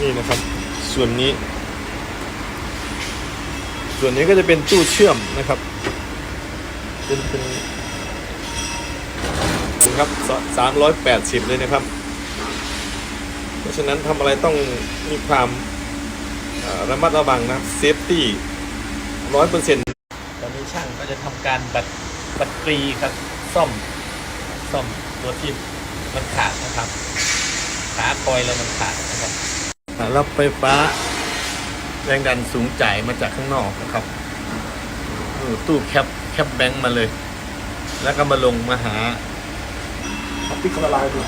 นี่นะครับ ส่วนนี้ ส่วนนี้ก็จะเป็นตู้เชื่อมนะครับ เป็นเป็นนะครับสามร้อยแปดสิบเลยนะครับ เพราะฉะนั้นทำอะไรต้องมีความระมัดระวังนะเซฟตี้ร้อยเปอร์เซ็นต์ตอนนี้ช่างก็จะทำการบัดบัดกรีครับซ่อมซ่อมตัวที่มันขาดนะครับขาคอยแล้วมันขาดนะครับ รับไฟฟ้าแรงดันสูงจ่ายมาจากข้างนอกนะครับเออตู้แคปแคปแบงค์มาเลย แล้วก็มาลงมาหาปิดละลายดู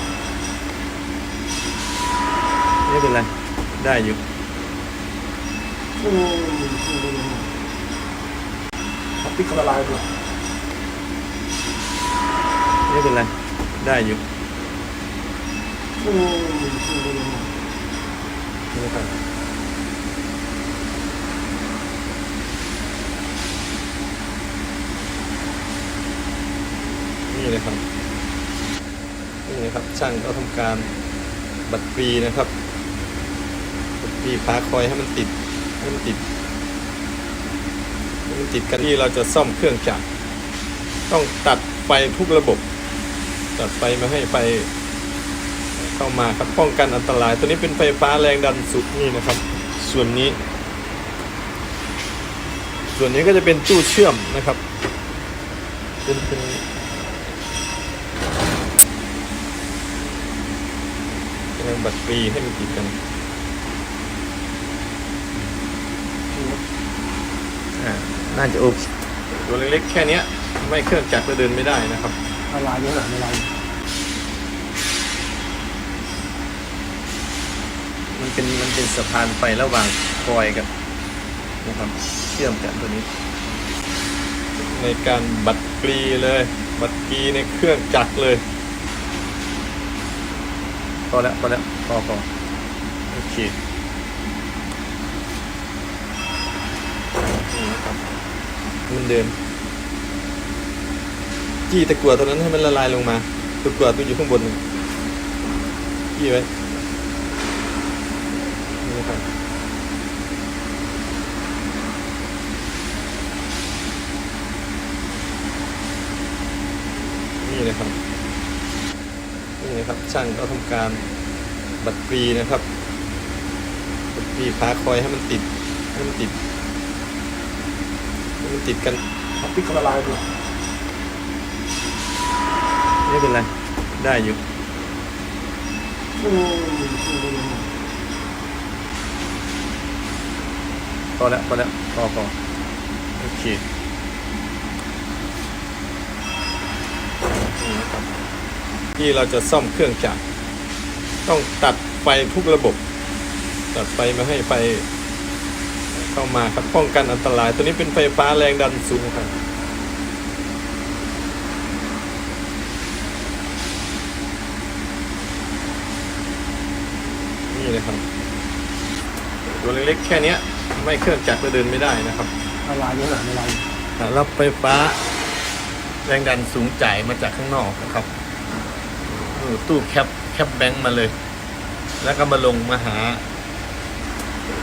ไม่เป็นไรได้อยู่อืมปิดละลายดูไม่เป็นไรได้อยู่อืม นี่ครับนี่เลยครับนี่นะครับช่างก็ทำการบัดกรีนะครับบัดกรีขาคอยให้มันติดให้มันติดให้มันติดกันที่เราจะซ่อมเครื่องจักรต้องตัดไฟทุกระบบ ตัดไฟม่ให้ไฟ เข้ามาครับป้องกันอันตราย ตัวนี้เป็นไฟฟ้าแรงดันสูงนี่นะครับ ส่วนนี้ ส่วนนี้ก็จะเป็นตู้เชื่อมนะครับเป็นเป็นเป็นบัตรฟรีให้มันติดกันอ่าน่าจะโอเคตัวเล็กๆแค่เนี้ยไม่เครื่องจักรก็เดินไม่ได้นะครับละลายเยอะหน่อยละลาย มันเป็นมันเป็นสะพานไฟระหว่างคอยกับนะครับเชื่อมกันตัวนี้ ในการบัดกรีเลย บัดกรีในเครื่องจักรเลยพอแล้วพอแล้วพอพอโอเคนี่นะครับมันเดินจี้ตะกั่วตัวนั้นให้มันละลายลงมาตะกั่วตัวอยู่ข้างบนน่ะจี้ไว้ นี่นะครับ นี่นะครับนี่นะครับช่างก็ทำการบัดกรีนะครับบัดกรีขาคอยให้มันติดให้มันติดให้มันติดกันปิดละลายดูไม่เป็นไรได้อยู่อืมพอแล้วพอแล้วพอพอโอเค นี่นะครับที่เราจะซ่อมเครื่องจักรต้องตัดไฟทุกระบบ ตัดไฟไม่ให้ไฟเข้ามาครับป้องกันอันตราย ตัวนี้เป็นไฟฟ้าแรงดันสูงครับนี่เลยครับตัวเล็กๆแค่เนี้ยไม่เครื่องจักรก็เดินไม่ได้นะครับละลายเยอะหน่อยละลายรับไฟฟ้า แรงดันสูงจ่ายมาจากข้างนอกนะครับเออตู้แคปแคปแบงค์มาเลย แล้วก็มาลงมาหา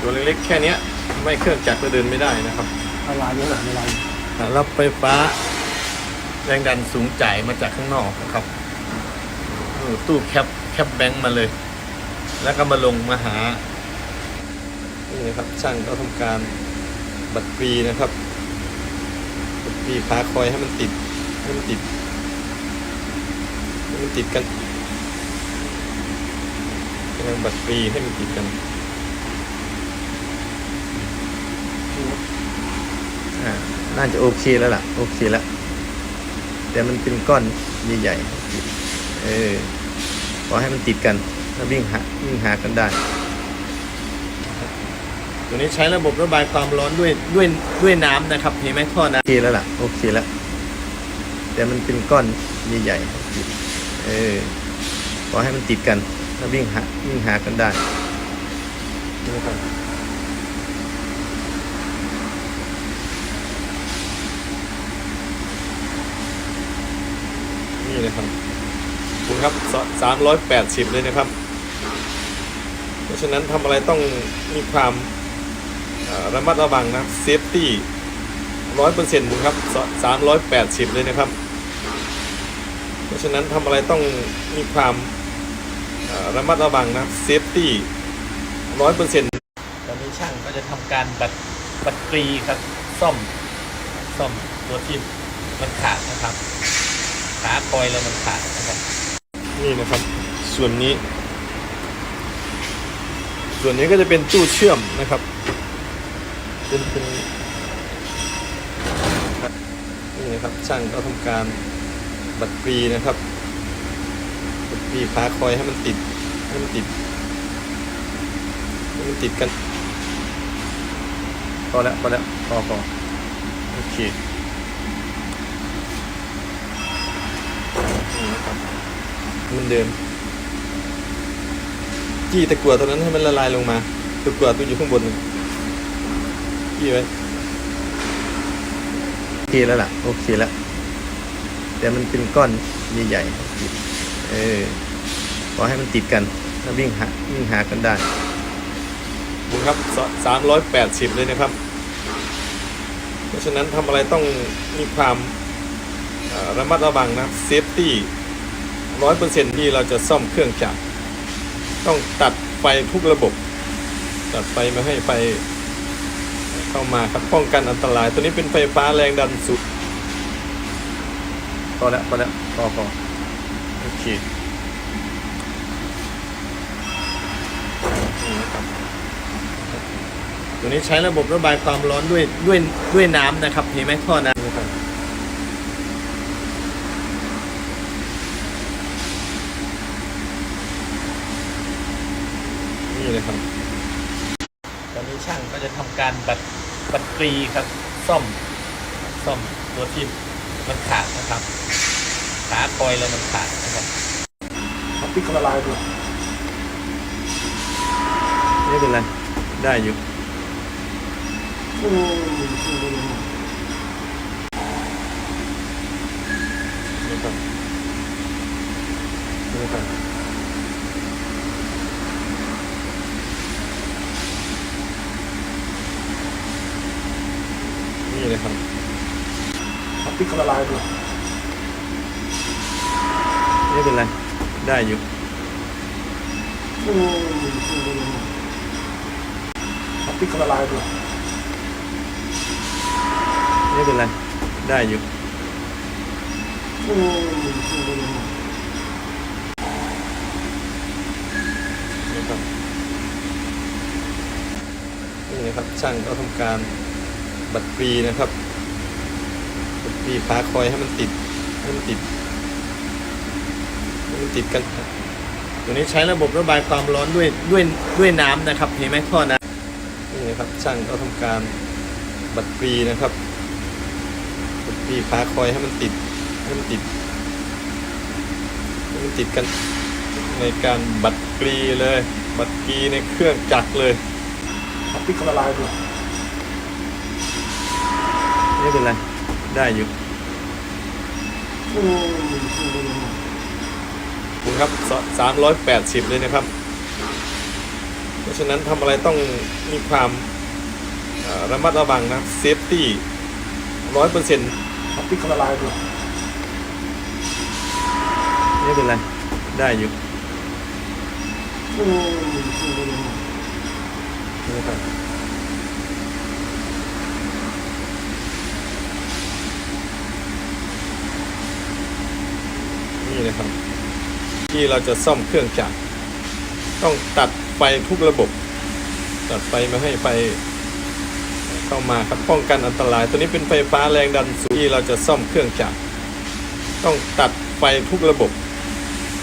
ตัวเล็กๆแค่เนี้ยไม่เครื่องจักรก็เดินไม่ได้นะครับละลายเยอะหน่อยละลายรับไฟฟ้า แรงดันสูงจ่ายมาจากข้างนอกนะครับเออตู้แคปแคปแบงค์มาเลย แล้วก็มาลงมาหานี่นะครับช่างก็ทำการบัดกรีนะครับบัดกรีขาคอยให้มันติด ให้มันติดให้มันติดกันกำลังบัดกรีให้มันติดกันอ่าน่าจะโอเคแล้วล่ะ โอเคแล้ว แต่มันเป็นก้อนใหญ่ๆเออขอให้มันติดกันแล้ววิ่งหาวิ่งหากันได้ ตัวนี้ใช้ระบบระบายความร้อนด้วยด้วยด้วยน้ำนะครับเห็นไหมท่อน้ำโอเคแล้วล่ะ โอเคแล้ว แต่มันเป็นก้อนใหญ่ๆเออขอให้มันติดกันแล้ววิ่งหาวิ่งหากันได้นี่นะครับนี่เลยครับคุณครับสามร้อยแปดสิบเลยนะครับ เพราะฉะนั้นทำอะไรต้องมีความระมัดระวังนะเซฟตี้ร้อยเปอร์เซ็นต์ครับสามร้อยแปดสิบเลยนะครับ เพราะฉะนั้นทำอะไรต้องมีความเอ่อระมัดระวังนะเซฟตี้ร้อยเปอร์เซ็นต์ตอนนี้ช่างก็จะทำการบัดบัดกรีครับซ่อมซ่อมตัวที่มันขาดนะครับขาคอยแล้วมันขาดนะครับนี่นะครับ ส่วนนี้ ส่วนนี้ก็จะเป็นตู้เชื่อมนะครับเป็นเป็นนี่นะครับช่างก็ทำการ บัดกรีนะครับบัดกรีขาคอยให้มันติดให้มันติดให้มันติดกันพอแล้วพอแล้วพอพอโอเคมันเดิมจี้ตะกั่วตัวนั้นให้มันละลายลงมาตะกั่วตัวอยู่ข้างบนจี้ไว้โอเคแล้วล่ะ โอเคแล้ว แต่มันเป็นก้อนใหญ่ๆเออขอให้มันติดกันแล้ววิ่งหาวิ่งหากันได้ดูครับสามร้อยแปดสิบเลยนะครับ เพราะฉะนั้นทำอะไรต้องมีความระมัดระวังนะเซฟตี้ร้อยเปอร์เซ็นต์ที่เราจะซ่อมเครื่องจักรต้องตัดไฟทุกระบบ ตัดไฟไม่ให้ไฟเข้ามาครับป้องกันอันตราย ตัวนี้เป็นไฟฟ้าแรงดันสูง พอแล้วพอแล้วพอพอโอเคนี่นะครับตัวนี้ใช้ระบบระบายความร้อนด้วยด้วยด้วยน้ำนะครับเห็นไหมท่อน้ำนะครับนี่เลยครับตอนนี้ช่างก็จะทำการบัดบัดกรีครับ ซ่อม ซ่อมตัวที่ มันขาดนะครับ ขาคอยแล้วมันขาดนะครับพับพริกละลายด้วยไม่เป็นไร ได้อยู่อืมนี่ครับนี่ครับนี่เลยครับ พับพริกละลายด้วยไม่เป็นไร ได้อยู่อืมพับพริกละลายด้วยไม่เป็นไร ได้อยู่อืมนี่ครับนี่นะครับช่างก็ทำการบัดกรีนะครับ บัดกรีขาคอยให้มันติดให้มันติดให้มันติดกันตัวนี้ใช้ระบบระบายความร้อนด้วยด้วยด้วยน้ำนะครับเห็นไหมท่อน้ำนี่นะครับช่างก็ทำการบัดกรีนะครับบัดกรีขาคอยให้มันติดให้มันติดให้มันติดกันในการบัดกรีเลย บัดกรีในเครื่องจักรเลยพับพริกละลายด้วยไม่เป็นไร ได้อยู่อืมขอบคุณครับสามร้อยแปดสิบเลยนะครับ เพราะฉะนั้นทำอะไรต้องมีความเอ่อระมัดระวังนะเซฟตี้ร้อยเปอร์เซ็นต์พับพริกละลายด้วยไม่เป็นไร ได้อยู่อืมนี่ครับนี่นะครับ ที่เราจะซ่อมเครื่องจักรต้องตัดไฟทุกระบบ ตัดไฟไม่ให้ไฟเข้ามาครับป้องกันอันตราย ตัวนี้เป็นไฟฟ้าแรงดันสูงที่เราจะซ่อมเครื่องจักรต้องตัดไฟทุกระบบ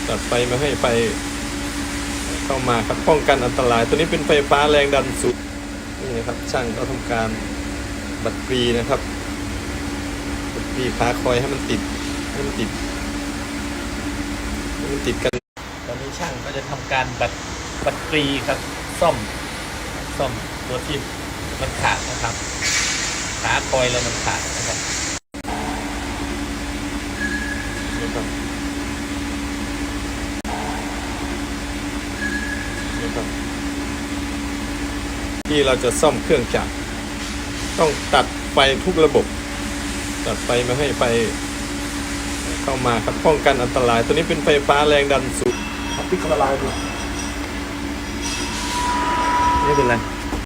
ตัดไฟไม่ให้ไฟเข้ามาครับป้องกันอันตราย ตัวนี้เป็นไฟฟ้าแรงดันสูงนี่นะครับช่างก็ทำการบัดกรีนะครับบัดกรีขาคอยให้มันติดให้มันติด ให้มันติดกัน ตอนนี้ช่างก็จะทำการบัดบัดกรีครับซ่อมซ่อมตัวที่มันขาดนะครับขาคอยแล้วมันขาดนะครับนี่ครับนี่ครับที่เราจะซ่อมเครื่องจักรต้องตัดไฟทุกระบบ ตัดไฟไม่ให้ไฟ เข้ามาครับป้องกันอันตราย ตัวนี้เป็นไฟฟ้าแรงดันสูงพลาสติกละลายด้วยไม่เป็นไร